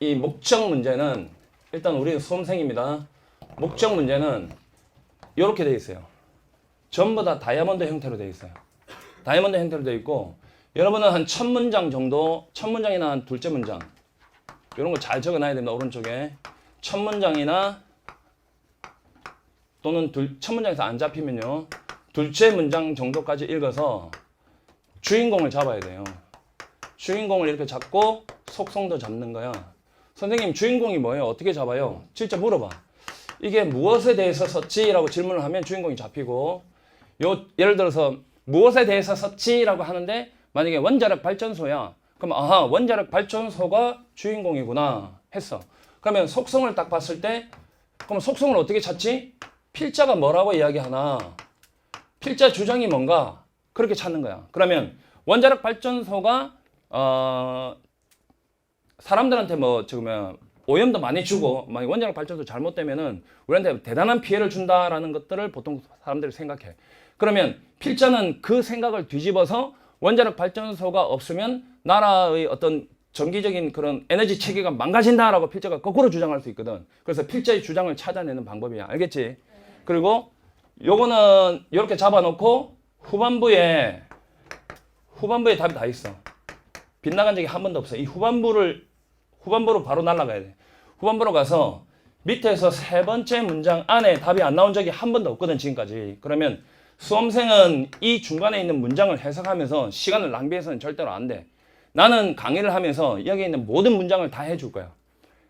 이 목적 문제는 일단 우리는 수험생입니다. 목적 문제는 이렇게 돼 있어요. 전부 다 다이아몬드 형태로 돼 있어요. 다이아몬드 형태로 돼 있고 여러분은 한천 문장 정도, 천 문장이나 한 둘째 문장 이런 거 잘 적어놔야 됩니다. 오른쪽에 천 문장이나 또는 둘, 첫 문장에서 안 잡히면요. 둘째 문장 정도까지 읽어서 주인공을 잡아야 돼요. 주인공을 이렇게 잡고 속성도 잡는 거야. 선생님, 주인공이 뭐예요? 어떻게 잡아요? 진짜 물어봐. 이게 무엇에 대해서 썼지라고 질문을 하면 주인공이 잡히고, 요, 예를 들어서 무엇에 대해서 썼지라고 하는데, 만약에 원자력 발전소야. 그럼, 아하, 원자력 발전소가 주인공이구나. 했어. 그러면 속성을 딱 봤을 때, 그럼 속성을 어떻게 찾지? 필자가 뭐라고 이야기하나? 필자 주장이 뭔가? 그렇게 찾는 거야. 그러면 원자력 발전소가 어 사람들한테 뭐 지금 오염도 많이 주고 만약 원자력 발전소 잘못되면은 우리한테 대단한 피해를 준다라는 것들을 보통 사람들이 생각해. 그러면 필자는 그 생각을 뒤집어서 원자력 발전소가 없으면 나라의 어떤 정기적인 그런 에너지 체계가 망가진다라고 필자가 거꾸로 주장할 수 있거든. 그래서 필자의 주장을 찾아내는 방법이야. 알겠지? 그리고 요거는 이렇게 잡아놓고 후반부에 후반부에 답이 다 있어. 빗나간 적이 한 번도 없어. 이 후반부를 후반부로 바로 날아가야 돼. 후반부로 가서 밑에서 세 번째 문장 안에 답이 안 나온 적이 한 번도 없거든 지금까지. 그러면 수험생은 이 중간에 있는 문장을 해석하면서 시간을 낭비해서는 절대로 안 돼. 나는 강의를 하면서 여기 있는 모든 문장을 다 해줄 거야.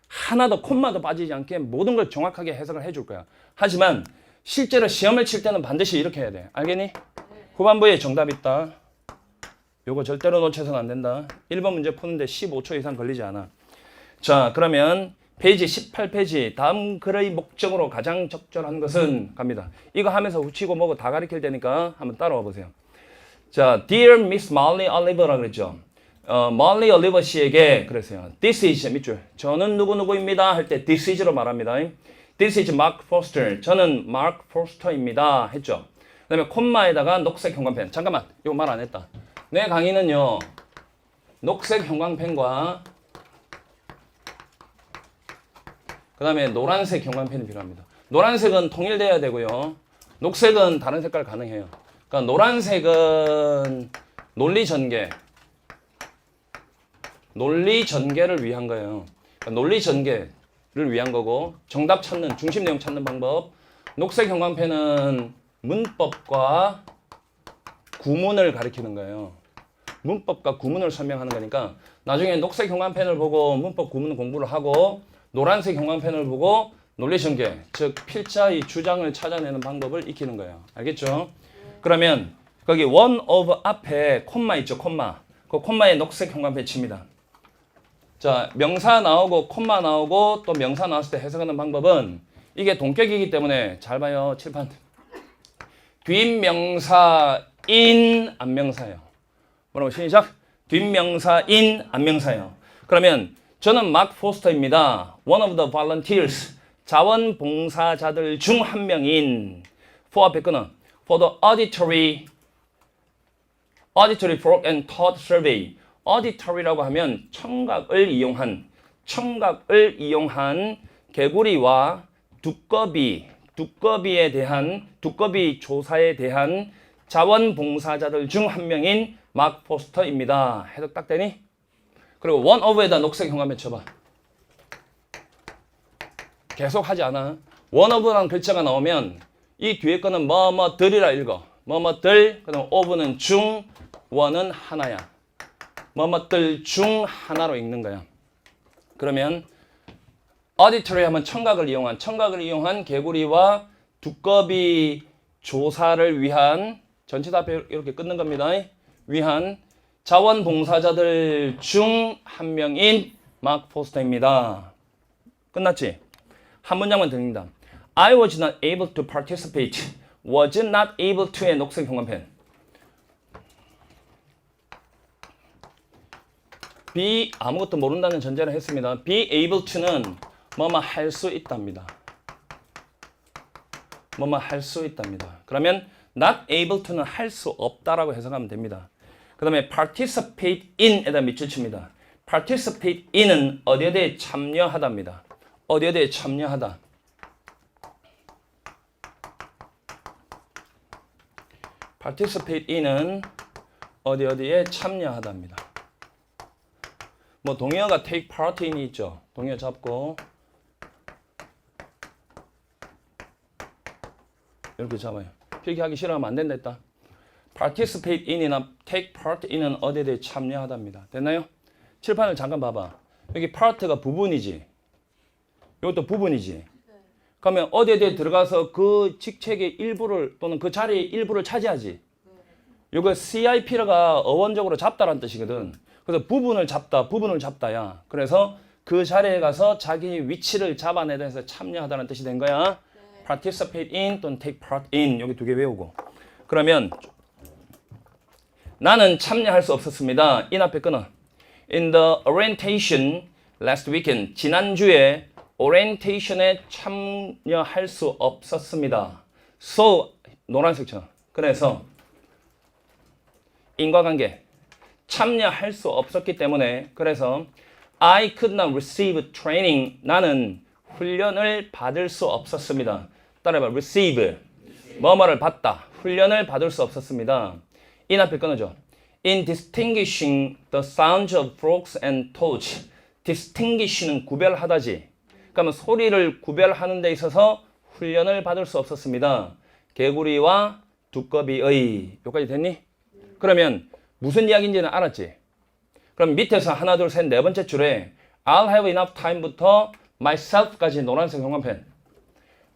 하나도 콤마도 빠지지 않게 모든 걸 정확하게 해석을 해줄 거야. 하지만 실제로 시험을 칠 때는 반드시 이렇게 해야 돼. 알겠니? 후반부에 정답 있다. 요거 절대로 놓쳐서는 안 된다. 1번 문제 푸는데 15초 이상 걸리지 않아. 자, 그러면 페이지 18페이지 다음 글의 목적으로 가장 적절한 것은 갑니다. 이거 하면서 붙이고 뭐고 다 가르칠 테니까 한번 따라와 보세요. 자, Dear Miss Molly Oliver라 그랬죠. 어, Molly Oliver 씨에게 그랬어요. This is 밑줄. 저는 누구누구입니다. 할 때 this is로 말합니다. This is Mark Foster. 저는 Mark Foster입니다. 했죠. 그 다음에 콤마에다가 녹색 형광펜. 잠깐만, 이거 말 안 했다. 내 강의는요, 녹색 형광펜과 그 다음에 노란색 형광펜이 필요합니다. 노란색은 통일돼야 되고요. 녹색은 다른 색깔 가능해요. 그러니까 노란색은 논리 전개, 논리 전개를 위한 거예요. 그러니까 논리 전개를 위한 거고 정답 찾는 중심 내용 찾는 방법. 녹색 형광펜은 문법과 구문을 가리키는 거예요. 문법과 구문을 설명하는 거니까 나중에 녹색 형광펜을 보고 문법 구문 공부를 하고 노란색 형광펜을 보고 논리 전개, 즉 필자의 주장을 찾아내는 방법을 익히는 거예요. 알겠죠? 그러면 거기 one of 앞에 콤마 있죠, 콤마. 그 콤마에 녹색 형광펜 칩니다. 자, 명사 나오고 콤마 나오고 또 명사 나왔을 때 해석하는 방법은 이게 동격이기 때문에 잘 봐요. 칠판. 뒷명사 인 안명사예요. 뭐라고 시작? 뒷명사인 안명사예요. 그러면 저는 막 포스터입니다. One of the volunteers. 자원봉사자들 중 한 명인 for 앞에 거는 for the auditory auditory folk and thought survey. auditory라고 하면 청각을 이용한 청각을 이용한 개구리와 두꺼비 두꺼비에 대한 두꺼비 조사에 대한 자원봉사자들 중 한 명인 막 포스터입니다. 해석 딱 되니? 그리고 원 오브에다 녹색 형광펜 쳐봐. 계속 하지 않아. 원 오브라는 글자가 나오면 이 뒤에 거는 뭐뭐들이라 읽어. 뭐뭐들, 그다음 오브는 중, 원은 하나야. 뭐뭐들 중 하나로 읽는 거야. 그러면 어디터리 하면 청각을 이용한 청각을 이용한 개구리와 두꺼비 조사를 위한 전체 다 이렇게 끊는 겁니다. 위한 자원봉사자들 중 한 명인 막 포스터입니다. 끝났지? 한 문장만 드립니다. I was not able to participate. was not able to의 녹색 형광펜. be 아무것도 모른다는 전제를 했습니다. be able to는 뭐뭐 할 수 있답니다. 뭐뭐 할 수 있답니다. 그러면 not able to는 할 수 없다라고 해석하면 됩니다. 그 다음에 participate in에다 밑줄 칩니다. participate in은 어디에 대해 참여하다입니다. 어디에 대해 참여하다. participate in은 어디 어디에 참여하다입니다. 뭐 동의어가 take part in이 있죠. 동의어 잡고 이렇게 잡아요. 필기하기 싫어하면 안 된다 했다. Participate in이나 take part in은 어디에 대해 참여하다입니다. 됐나요? 칠판을 잠깐 봐봐. 여기 part가 부분이지. 이것도 부분이지. 그러면 어디에 대해 들어가서 그 직책의 일부를 또는 그 자리의 일부를 차지하지. 이거 CIP가 어원적으로 잡다라는 뜻이거든. 그래서 부분을 잡다, 부분을 잡다야. 그래서 그 자리에 가서 자기 위치를 잡아내다 해서 참여하다는 뜻이 된 거야. participate in 또는 take part in 여기 두 개 외우고. 그러면 나는 참여할 수 없었습니다. in 앞에 끊어. In the orientation last weekend 지난주에 orientation에 참여할 수 없었습니다. So 노란색처럼. 그래서 인과관계 참여할 수 없었기 때문에 그래서 I could not receive training 나는 훈련을 받을 수 없었습니다. 따라해봐 receive 뭐뭐를 받다 훈련을 받을 수 없었습니다. In 앞에 끊어줘. In distinguishing the sounds of frogs and toads distinguish는 구별하다지. 그러면 소리를 구별하는 데 있어서 훈련을 받을 수 없었습니다. 개구리와 두꺼비의 여기까지 됐니? 그러면 무슨 이야기인지는 알았지? 그럼 밑에서 하나 둘 셋 네 번째 줄에 I'll have enough time부터 myself까지 노란색 형광펜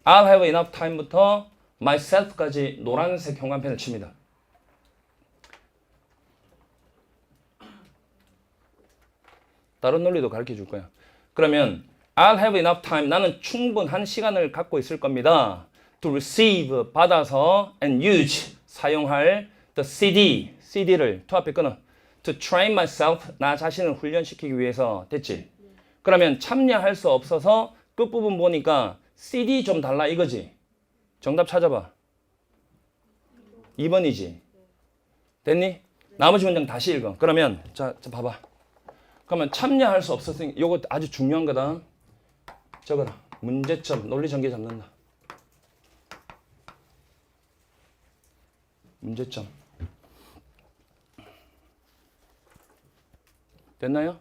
I'll have enough time부터 myself까지 노란색 형광펜을 칩니다. 다른 논리도 가르쳐 줄 거야. 그러면 I'll have enough time. 나는 충분한 시간을 갖고 있을 겁니다. To receive 받아서 and use 사용할 the CD CD를 to 앞에 끊어. To train myself 나 자신을 훈련시키기 위해서 됐지. 그러면 참여할 수 없어서 끝부분 보니까 CD 좀 달라 이거지. 정답 찾아봐. 2번이지. 됐니? 나머지 문장 다시 읽어. 그러면 자, 자 봐봐. 그러면 참여할 수 없었으니 이거 아주 중요한 거다. 적어라. 문제점 논리 전개 잡는다. 문제점. 됐나요?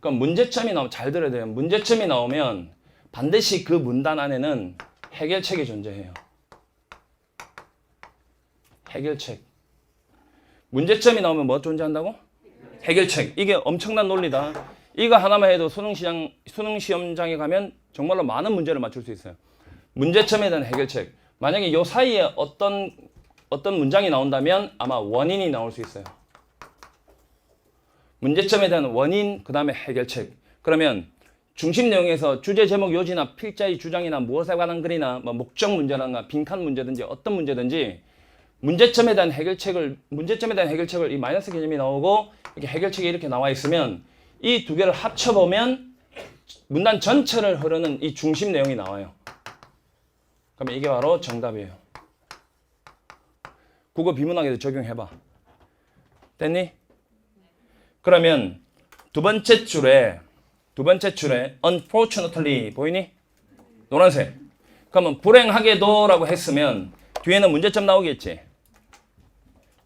그럼 문제점이 나오면 잘 들어야 돼요. 문제점이 나오면 반드시 그 문단 안에는 해결책이 존재해요. 해결책. 문제점이 나오면 뭐 존재한다고? 해결책. 이게 엄청난 논리다. 이거 하나만 해도 수능 시장 수능 시험장에 가면 정말로 많은 문제를 맞출 수 있어요. 문제점에 대한 해결책. 만약에 이 사이에 어떤 어떤 문장이 나온다면 아마 원인이 나올 수 있어요. 문제점에 대한 원인, 그 다음에 해결책. 그러면 중심 내용에서 주제 제목 요지나 필자의 주장이나 무엇에 관한 글이나 뭐 목적 문제나 빈칸 문제든지 어떤 문제든지 문제점에 대한 해결책을 문제점에 대한 해결책을 이 마이너스 개념이 나오고 이렇게 해결책이 이렇게 나와 있으면 이 두 개를 합쳐 보면 문단 전체를 흐르는 이 중심 내용이 나와요. 그러면 이게 바로 정답이에요. 국어 비문학에도 적용해봐. 됐니? 그러면 두 번째 줄에 두 번째 줄에 unfortunately 보이니? 노란색. 그러면 불행하게도라고 했으면 뒤에는 문제점 나오겠지.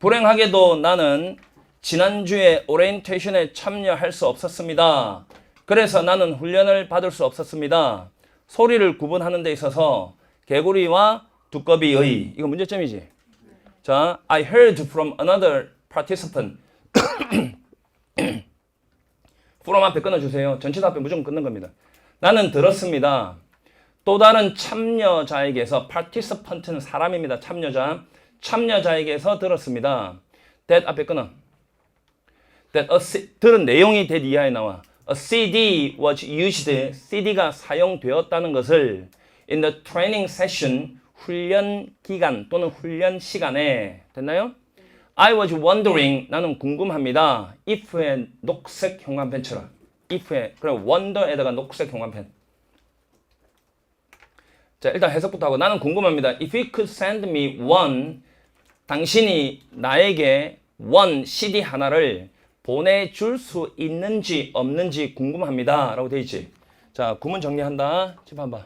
불행하게도 나는 지난주에 오리엔테이션에 참여할 수 없었습니다. 그래서 나는 훈련을 받을 수 없었습니다. 소리를 구분하는 데 있어서 개구리와 두꺼비의 이거 문제점이지. 자, I heard from another participant. from 앞에 끊어주세요. 전치사 앞에 무조건 끊는 겁니다. 나는 들었습니다. 또 다른 참여자에게서 participant는 사람입니다. 참여자. 참여자에게서 들었습니다. that 앞에 끊어. that a, 들은 내용이 that 이하에 나와. A CD was used. CD가 사용되었다는 것을 in the training session 훈련 기간 또는 훈련 시간에 됐나요? I was wondering 나는 궁금합니다. if의 녹색 형광펜처럼 if의 그럼 wonder에다가 녹색 형광펜. 자 일단 해석부터 하고 나는 궁금합니다. If you could send me one 당신이 나에게 one CD 하나를 보내줄 수 있는지 없는지 궁금합니다. 라고 돼 있지. 자, 구문 정리한다. 집 한번.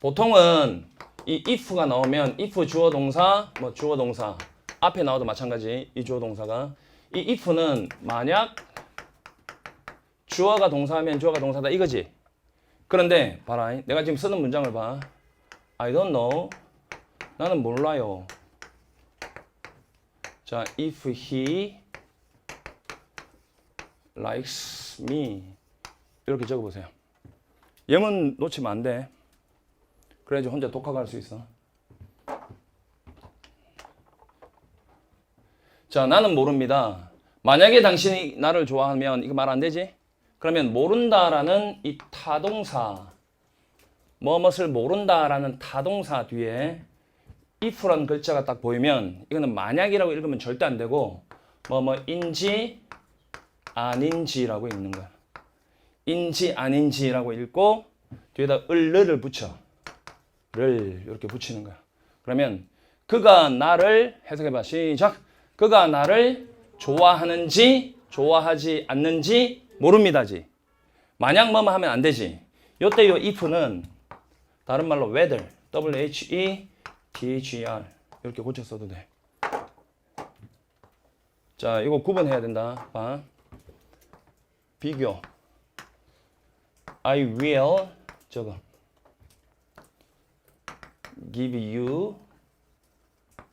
보통은 이 if가 나오면 if 주어 동사, 뭐 주어 동사 앞에 나와도 마찬가지 이 주어 동사가 이 if는 만약 주어가 동사하면 주어가 동사다 이거지. 그런데 봐라. 내가 지금 쓰는 문장을 봐. I don't know. 나는 몰라요. 자, if he likes me 이렇게 적어보세요. 예문 놓치면 안 돼. 그래야지 혼자 독학할 수 있어. 자, 나는 모릅니다. 만약에 당신이 나를 좋아하면 이거 말 안 되지? 그러면 모른다라는 이 타동사, 뭐뭇을 모른다라는 타동사 뒤에 if라는 글자가 딱 보이면 이거는 만약이라고 읽으면 절대 안 되고 뭐뭐인지 아닌지라고 읽는 거야. 인지 아닌지라고 읽고 뒤에다 을르를 붙여. 를 이렇게 붙이는 거야. 그러면 그가 나를 해석해 봐. 시작. 그가 나를 좋아하는지 좋아하지 않는지 모릅니다지. 만약 뭐뭐 하면 안 되지. 요때 요 if는 다른 말로 whether W H E T H R 이렇게 고쳐 써도 돼. 자, 이거 구분해야 된다. 봐. 비교. I will 저거 give you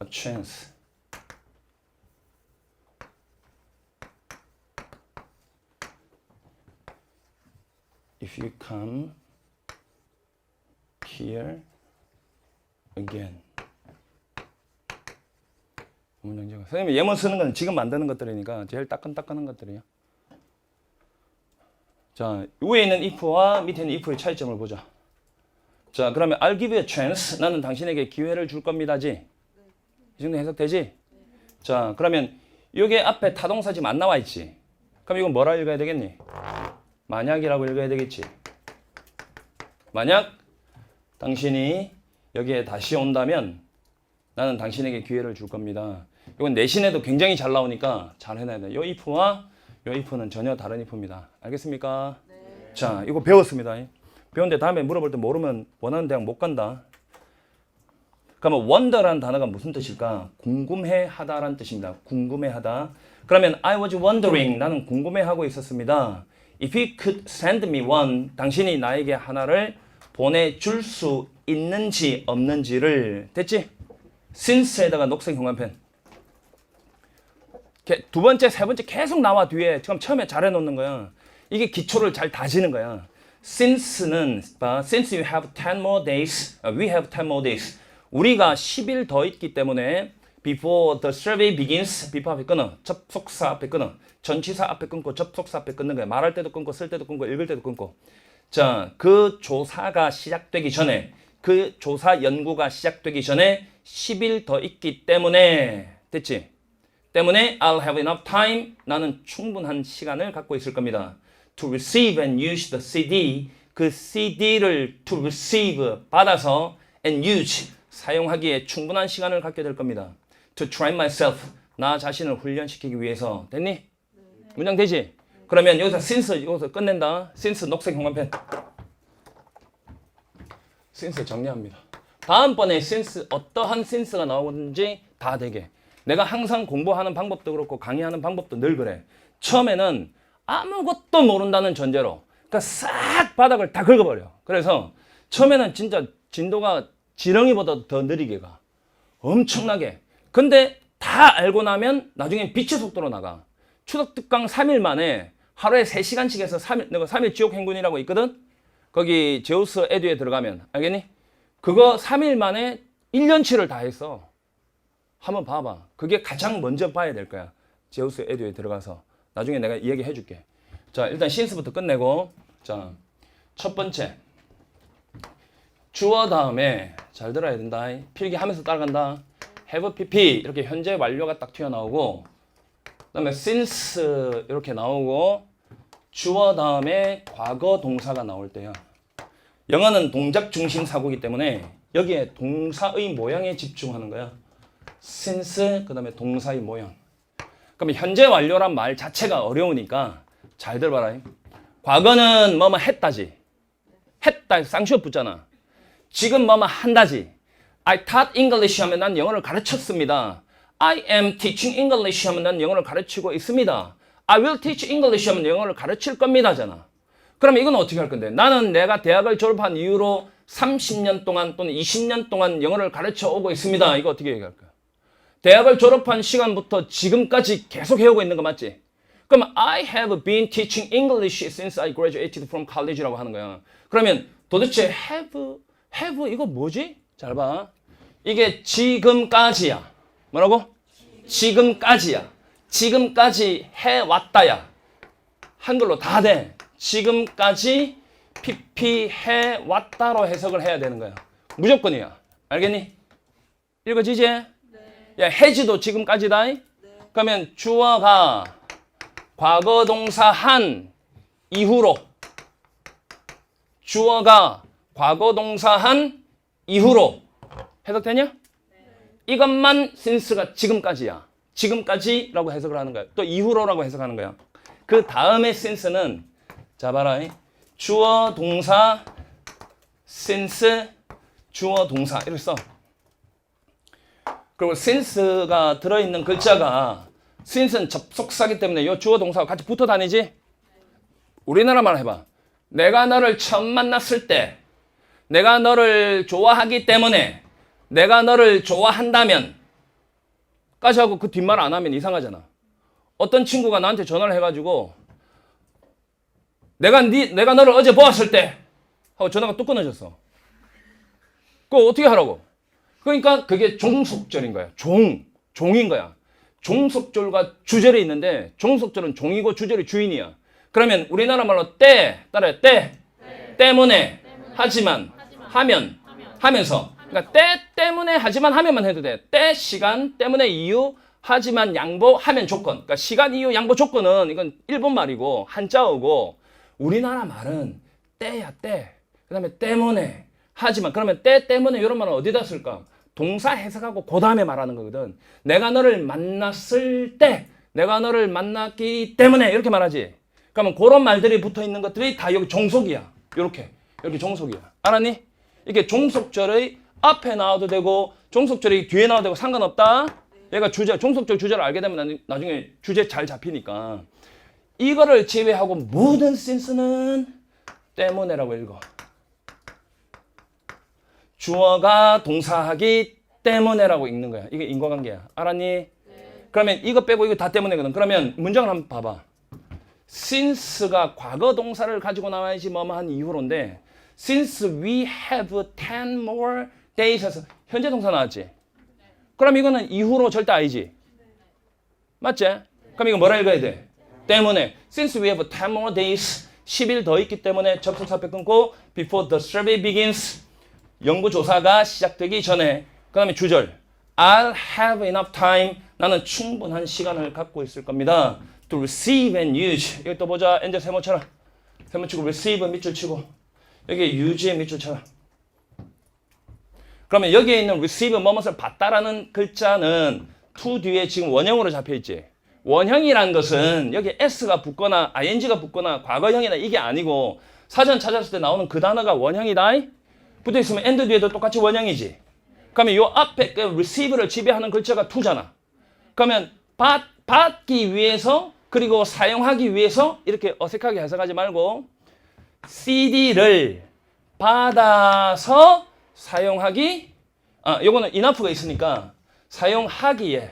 a chance. Here again. 문장제가 선생님이 예문 쓰는 건 지금 만드는 것들이니까 제일 따끈따끈한 것들이에요. 자, 위에 있는 if와 밑에 있는 if의 차이점을 보자. 자, 그러면 I'll give you a chance. 나는 당신에게 기회를 줄 겁니다지. 이 정도 해석되지? 자, 그러면 이게 앞에 타동사 지금 안 나와 있지. 그럼 이건 뭐라 읽어야 되겠니? 만약이라고 읽어야 되겠지. 만약 당신이 여기에 다시 온다면 나는 당신에게 기회를 줄 겁니다. 이건 내신에도 굉장히 잘 나오니까 잘 해놔야 돼. 요 if와 요 if는 전혀 다른 if입니다. 알겠습니까? 자, 이거 배웠습니다. 배웠는데 다음에 물어볼 때 모르면 원하는 대학 못 간다. 그러면 wonder라는 단어가 무슨 뜻일까? 궁금해하다라는 뜻입니다. 궁금해하다. 그러면 I was wondering 나는 궁금해하고 있었습니다. If you could send me one 당신이 나에게 하나를 보내줄 수 있는지 없는지를 됐지? since에다가 녹색 형광펜 게- 두 번째, 세 번째 계속 나와 뒤에 지금 처음에 잘 해놓는 거야. 이게 기초를 잘 다지는 거야. Since는 봐, since you have 10 more days, 아, we have 10 more days. 우리가 10일 더 있기 때문에 before the survey begins, before 앞에 끊어, 접속사 앞에 끊어, 전치사 앞에 끊고 접속사 앞에 끊는 거야. 말할 때도 끊고 쓸 때도 끊고 읽을 때도 끊고. 자, 그 조사가 시작되기 전에, 그 조사 연구가 시작되기 전에 10일 더 있기 때문에 됐지? 때문에 I'll have enough time. 나는 충분한 시간을 갖고 있을 겁니다. To receive and use the CD. 그 CD를 to receive 받아서 and use 사용하기에 충분한 시간을 갖게 될 겁니다. To train myself 나 자신을 훈련시키기 위해서 됐니? 문장 되지? 그러면 여기서 since 여기서 끝낸다. since 녹색 형광펜. since 정리합니다. 다음번에 since 어떠한 since가 나오는지 다 되게. 내가 항상 공부하는 방법도 그렇고 강의하는 방법도 늘 그래. 처음에는 아무것도 모른다는 전제로 그러니까 싹 바닥을 다 긁어버려. 그래서 처음에는 진짜 진도가 지렁이보다 더 느리게 가. 엄청나게. 근데 다 알고 나면 나중에 빛의 속도로 나가. 추석 특강 3일 만에 하루에 3시간씩 해서 3일, 내가 3일 지옥 행군이라고 있거든? 거기 제우스 에듀에 들어가면, 알겠니? 그거 3일 만에 1년치를 다 했어. 한번 봐봐. 그게 가장 먼저 봐야 될 거야. 제우스 에듀에 들어가서. 나중에 내가 이야기 해 줄게. 자, 일단 신스부터 끝내고. 자, 첫 번째. 주어 다음에 잘 들어야 된다. 필기하면서 따라간다. Have pp 이렇게 현재 완료가 딱 튀어나오고 그다음에 since 이렇게 나오고 주어 다음에 과거 동사가 나올 때야. 영어는 동작 중심 사고이기 때문에 여기에 동사의 모양에 집중하는 거야. since 그다음에 동사의 모양. 그러면 현재 완료란 말 자체가 어려우니까 잘 들어봐라. 과거는 뭐뭐 했다지. 했다 쌍시옷 붙잖아. 지금 뭐뭐 한다지. I taught English 하면 난 영어를 가르쳤습니다. I am teaching English 하면 난 영어를 가르치고 있습니다. I will teach English 하면 영어를 가르칠 겁니다잖아. 그러면 이건 어떻게 할 건데? 나는 내가 대학을 졸업한 이후로 30년 동안 또는 20년 동안 영어를 가르쳐 오고 있습니다. 이거 어떻게 얘기할 거야? 대학을 졸업한 시간부터 지금까지 계속 해오고 있는 거 맞지? 그러면 I have been teaching English since I graduated from college라고 하는 거야. 그러면 도대체 have, have 이거 뭐지? 잘 봐. 이게 지금까지야. 뭐라고? 지금까지야. 지금까지 해왔다야. 한글로 다 돼. 지금까지 PP 해왔다로 해석을 해야 되는 거야. 무조건이야. 알겠니? 읽어지지? 야, 해지도 지금까지다. 그러면 주어가 과거 동사 한 이후로 주어가 과거 동사 한 이후로 해석되냐? 이것만 since가 지금까지야. 지금까지라고 해석을 하는 거야. 또 이후로라고 해석하는 거야. 그 다음에 since는 자 봐라. 주어 동사 since 주어 동사 이렇게 써. 그리고 since가 들어있는 글자가 since는 접속사기 때문에 이 주어 동사가 같이 붙어 다니지? 우리나라 말 해봐. 내가 너를 처음 만났을 때, 내가 너를 좋아하기 때문에, 내가 너를 좋아한다면, 까지 하고 그 뒷말 안 하면 이상하잖아. 어떤 친구가 나한테 전화를 해가지고, 내가 니, 내가 너를 어제 보았을 때, 하고 전화가 뚝 끊어졌어. 그거 어떻게 하라고? 그러니까 그게 종속절인 거야. 종, 종인 거야. 종속절과 주절이 있는데 종속절은 종이고 주절이 주인이야. 그러면 우리나라 말로 때 따라해 때 때문에 하지만 하면 하면서 그러니까 때 때문에 하지만 하면만 해도 돼. 때 시간 때문에 이유 하지만 양보 하면 조건. 그러니까 시간 이유 양보 조건은 이건 일본 말이고 한자어고 우리나라 말은 때야 때. 그다음에 때문에 하지만 그러면 때 때문에 이런 말은 어디다 쓸까? 동사 해석하고 그 다음에 말하는 거거든. 내가 너를 만났을 때, 내가 너를 만났기 때문에 이렇게 말하지. 그러면 그런 말들이 붙어 있는 것들이 다 여기 종속이야. 이렇게 이렇게 종속이야. 알았니? 이게 종속절의 앞에 나와도 되고 종속절이 뒤에 나와도 되고 상관없다. 얘가 주제 종속절 주제를 알게 되면 나중- 나중에 주제 잘 잡히니까 이거를 제외하고 모든 센스는 때문에라고 읽어. 주어가 동사하기 때문에라고 읽는 거야. 이게 인과관계야. 알았니? 그러면 이거 빼고 이거 다 때문에거든. 그러면 문장을 한번 봐봐. since가 과거 동사를 가지고 나와야지 뭐뭐한 이후로인데 since we have 10 more days 현재 동사 나왔지? 그럼 이거는 이후로 절대 아니지? 맞지? 그럼 이거 뭐라 읽어야 돼? 때문에. Since we have 10 more days 10일 더 있기 때문에 접속사 빼 끊고 before the survey begins 연구조사가 시작되기 전에. 그 다음에 주절. I'll have enough time. 나는 충분한 시간을 갖고 있을 겁니다. To receive and use. 또 보자. 엔저 세모 쳐라 세모 치고 receive 밑줄 치고 여기 use의 밑줄 쳐라 그러면 여기에 있는 receive 뭐뭇을 받다라는 글자는 to 뒤에 지금 원형으로 잡혀 있지 원형이란 것은 여기 s가 붙거나 ing가 붙거나 과거형이나 이게 아니고 사전 찾았을 때 나오는 그 단어가 원형이다 붙어 있으면 and 뒤에도 똑같이 원형이지. 그러면 요 앞에 그 receive를 지배하는 글자가 to잖아. 그러면 받, 받기 위해서 그리고 사용하기 위해서 이렇게 어색하게 해석하지 말고 CD를 받아서 사용하기 아 요거는 enough가 있으니까 사용하기에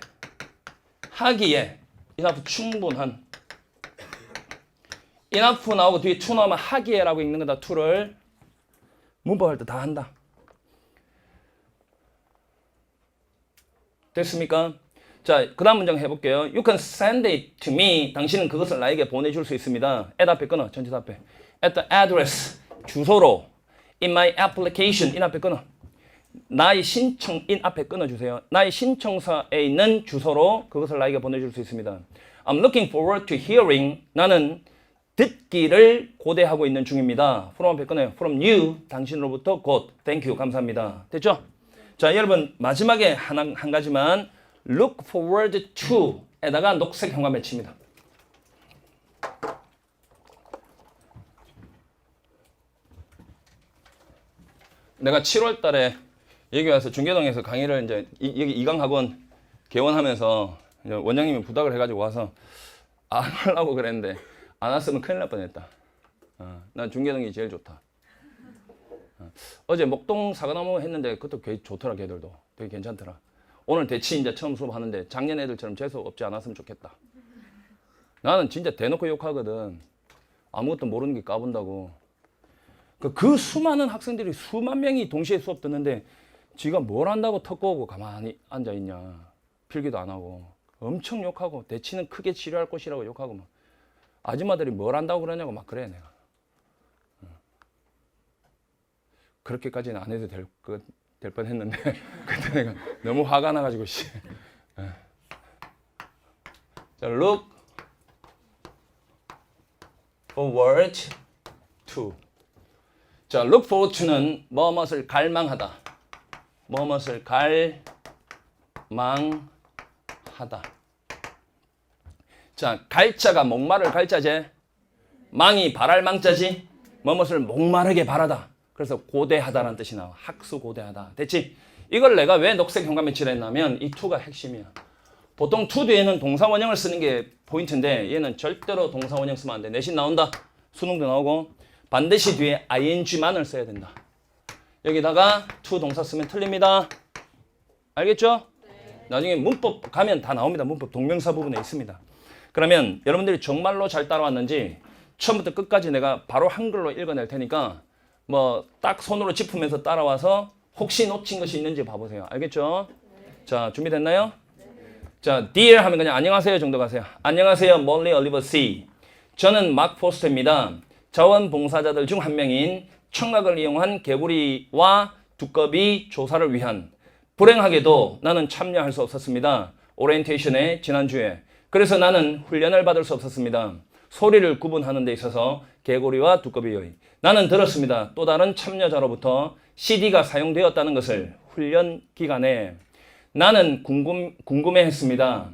하기에 enough 충분한 enough 나오고 뒤에 to 나오면 하기에라고 읽는 거다 to를 문법 할 때 다 한다. 됐습니까? 자, 그 다음 문장 해볼게요. You can send it to me. 당신은 그것을 나에게 보내줄 수 있습니다. at 앞에 끊어. 전체 앞에. At the address. 주소로. in my application. in 앞에 끊어. 나의 신청, in 앞에 끊어주세요. 나의 신청서에 있는 주소로 그것을 나에게 보내줄 수 있습니다. I'm looking forward to hearing. 나는 듣기를 고대하고 있는 중입니다. from 앞에 끊어요. from you. 당신으로부터 곧. thank you. 감사합니다. 됐죠? 자, 여러분, 마지막에 한, 한 가지만 look forward to 에다가 녹색 현관弁칩니다. 내가 7월 달에 여기 와서 중계동에서 강의를 이제 이, 여기 이강학원 개원하면서 원장님이 부탁을 해가지고 와서 안 하려고 그랬는데 안 왔으면 큰일 날 뻔했다. 어, 난 중계동이 제일 좋다. 어, 어제 목동 사과나무 했는데 그것도 꽤 좋더라 걔들도 되게 괜찮더라. 오늘 대치 이제 처음 수업하는데 작년 애들처럼 재수 없지 않았으면 좋겠다. 나는 진짜 대놓고 욕하거든. 아무것도 모르는 게 까분다고. 그, 그 수많은 학생들이 수만 명이 동시에 수업 듣는데 지가 뭘 한다고 턱 꼬고 가만히 앉아 있냐. 필기도 안 하고. 엄청 욕하고 대치는 크게 치료할 것이라고 욕하고 막. 아줌마들이 뭘 한다고 그러냐고 막 그래 내가. 어. 그렇게까지는 안 해도 될, 것, 될 뻔했는데 그때 내가 너무 화가 나가지고 씨. 예. 자, look forward to. 자, look forward to는 뭐뭇을 갈망하다. 뭐뭇을 갈망하다. 자, 갈자가 목마를 갈자제. 망이 바랄 망자지. 뭐뭇을 목마르게 바라다. 그래서 고대하다라는 뜻이 나와. 학수 고대하다. 됐지? 이걸 내가 왜 녹색 현관에 칠했냐면 이 투가 핵심이야. 보통 투 뒤에는 동사 원형을 쓰는 게 포인트인데 얘는 절대로 동사 원형 쓰면 안 돼. 내신 나온다. 수능도 나오고 반드시 뒤에 ing만을 써야 된다. 여기다가 to 동사 쓰면 틀립니다. 알겠죠? 나중에 문법 가면 다 나옵니다. 문법 동명사 부분에 있습니다. 그러면 여러분들이 정말로 잘 따라왔는지 처음부터 끝까지 내가 바로 한글로 읽어낼 테니까 뭐 딱 손으로 짚으면서 따라와서 혹시 놓친 것이 있는지 봐보세요. 알겠죠? 자, 준비됐나요? 자, dear 하면 그냥 안녕하세요 정도 가세요. 안녕하세요, 멀리 올리버 C. 저는 막 포스터입니다. 자원봉사자들 중 한 명인 청각을 이용한 개구리와 두꺼비 조사를 위한 불행하게도 나는 참여할 수 없었습니다. 오리엔테이션에 지난주에. 그래서 나는 훈련을 받을 수 없었습니다. 소리를 구분하는 데 있어서 개구리와 두꺼비의 나는 들었습니다. 또 다른 참여자로부터 CD가 사용되었다는 것을 훈련 기간에 나는 궁금, 궁금해했습니다.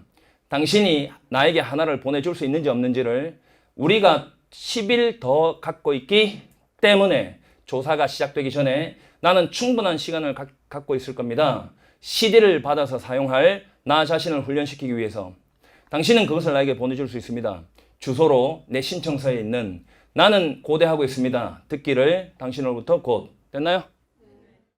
당신이 나에게 하나를 보내줄 수 있는지 없는지를 우리가 10일 더 갖고 있기 때문에 조사가 시작되기 전에 나는 충분한 시간을 가, 갖고 있을 겁니다. CD를 받아서 사용할 나 자신을 훈련시키기 위해서 당신은 그것을 나에게 보내줄 수 있습니다. 주소로 내 신청서에 있는 나는 고대하고 있습니다. 듣기를 당신으로부터 곧 됐나요?